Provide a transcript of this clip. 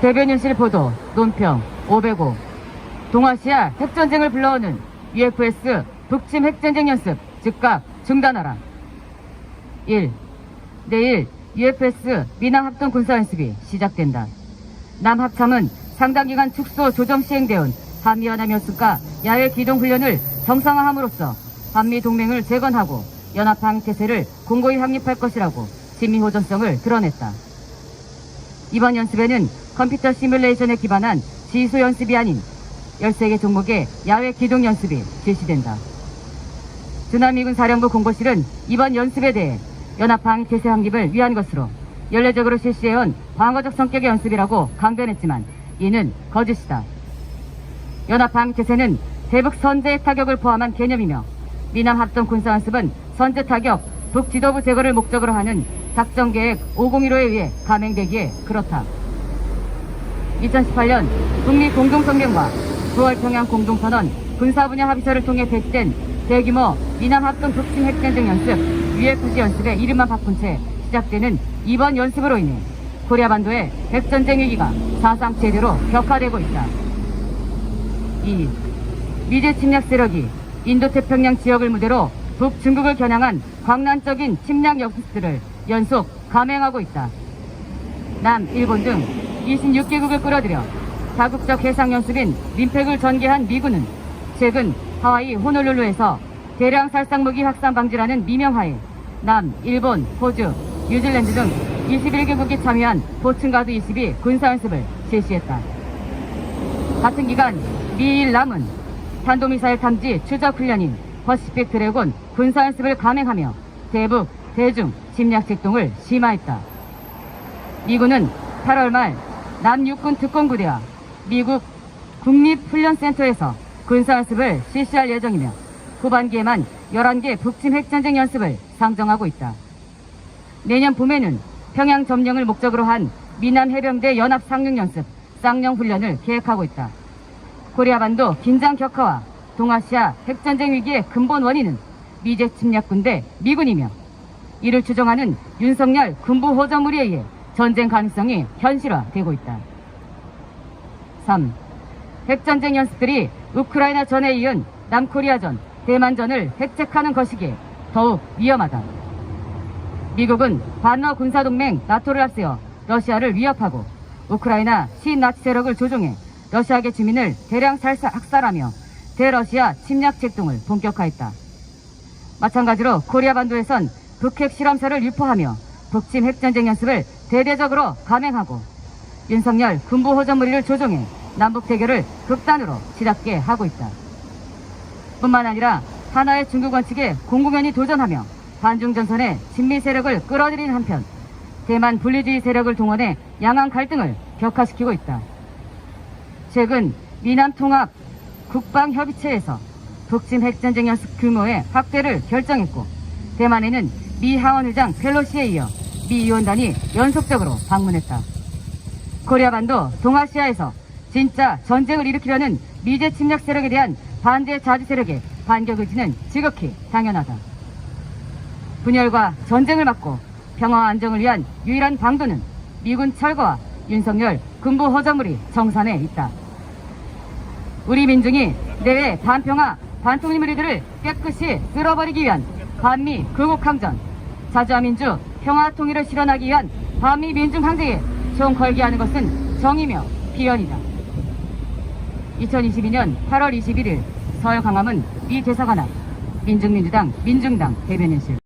대변인실 보도, 논평, 505. 동아시아 핵전쟁을 불러오는 UFS 북침 핵전쟁 연습 즉각 중단하라. 1. 내일 UFS 미남 합동 군사 연습이 시작된다. 남 합참은 상당 기간 축소 조정 시행되어 온 한미 연합 연습과 야외 기동 훈련을 정상화함으로써 한미 동맹을 재건하고 연합 항 태세를 공고히 확립할 것이라고 진미 호전성을 드러냈다. 이번 연습에는 컴퓨터 시뮬레이션에 기반한 지수 연습이 아닌 13개 종목의 야외 기동 연습이 실시된다. 주남미군 사령부 공보실은 이번 연습에 대해 연합항 태세 확립을 위한 것으로 연례적으로 실시해온 방어적 성격의 연습이라고 강변했지만 이는 거짓이다. 연합항 태세는 대북 선제 타격을 포함한 개념이며 미남 합동 군사 연습은 선제 타격, 북 지도부 제거를 목적으로 하는 작전계획 501호에 의해 감행되기에 그렇다. 2018년 북미 공동성명과 9월 평양 공동선언 군사 분야 합의서를 통해 배치된 대규모 미남 합동 북침 핵전쟁 연습 UFG 연습에 이름만 바꾼 채 시작되는 이번 연습으로 인해 코리아 반도의 핵전쟁 위기가 사상 최대로 격화되고 있다. 2. 미제 침략 세력이 인도태평양 지역을 무대로 북중국을 겨냥한 광란적인 침략 연습들을 연속 감행하고 있다. 남, 일본 등 26개국을 끌어들여 다국적 해상 연습인 림팩을 전개한 미군은 최근 하와이 호놀룰루에서 대량 살상 무기 확산 방지라는 미명하에 남, 일본, 호주, 뉴질랜드 등 21개국이 참여한 보층가드 22 군사연습을 실시했다. 같은 기간 미일 남은 탄도미사일 탐지 추적 훈련인 퍼시픽 드래곤 군사연습을 감행하며 대북, 대중 침략 작동을 심화했다. 미군은 8월 말 남육군 특공부대와 미국 국립훈련센터에서 군사연습을 실시할 예정이며 후반기에만 11개 북침 핵전쟁 연습을 상정하고 있다. 내년 봄에는 평양 점령을 목적으로 한 미남 해병대 연합 상륙 연습 쌍령 훈련을 계획하고 있다. 코리아 반도 긴장 격화와 동아시아 핵전쟁 위기의 근본 원인은 미제 침략군대 미군이며 이를 추정하는 윤석열 군부 호전물에 의해 전쟁 가능성이 현실화되고 있다. 3. 핵전쟁 연습들이 우크라이나 전에 이은 남코리아전, 대만전을 핵책하는 것이기에 더욱 위험하다. 미국은 반러 군사동맹 나토를 앞세워 러시아를 위협하고 우크라이나 신나치 세력을 조종해 러시아계 주민을 대량 살사, 학살하며 대러시아 침략 책동을 본격화했다. 마찬가지로 코리아 반도에선 북핵 실험사를 유포하며 북침 핵전쟁 연습을 대대적으로 감행하고 윤석열 군부 호전무리를 조종해 남북 대결을 극단으로 치닫게 하고 있다. 뿐만 아니라 하나의 중국 원칙에 공공연히 도전하며 반중 전선의 친미 세력을 끌어들이는 한편 대만 분리주의 세력을 동원해 양안 갈등을 격화시키고 있다. 최근 미남 통합 국방협의체에서 북침 핵전쟁 연습 규모의 확대를 결정했고 대만에는 미 하원 의장 펠로시에 이어 미 의원단이 연속적으로 방문했다. 코리아 반도 동아시아에서 진짜 전쟁을 일으키려는 미제 침략 세력에 대한 반대 자주 세력의 반격 의지는 지극히 당연하다. 분열과 전쟁을 막고 평화와 안정을 위한 유일한 방도는 미군 철거와 윤석열 군부 허저물이 정산에 있다. 우리 민중이 내외 반평화 반통일무리들을 깨끗이 쓸어버리기 위한 반미 극옥항전 자주화 민주 평화 통일을 실현하기 위한 반미 민중 항쟁에 총 걸기하는 것은 정의며 비연이다. 2022년 8월 21일 서울 강화문 미 대사관 앞 민중민주당 민중당 대변인실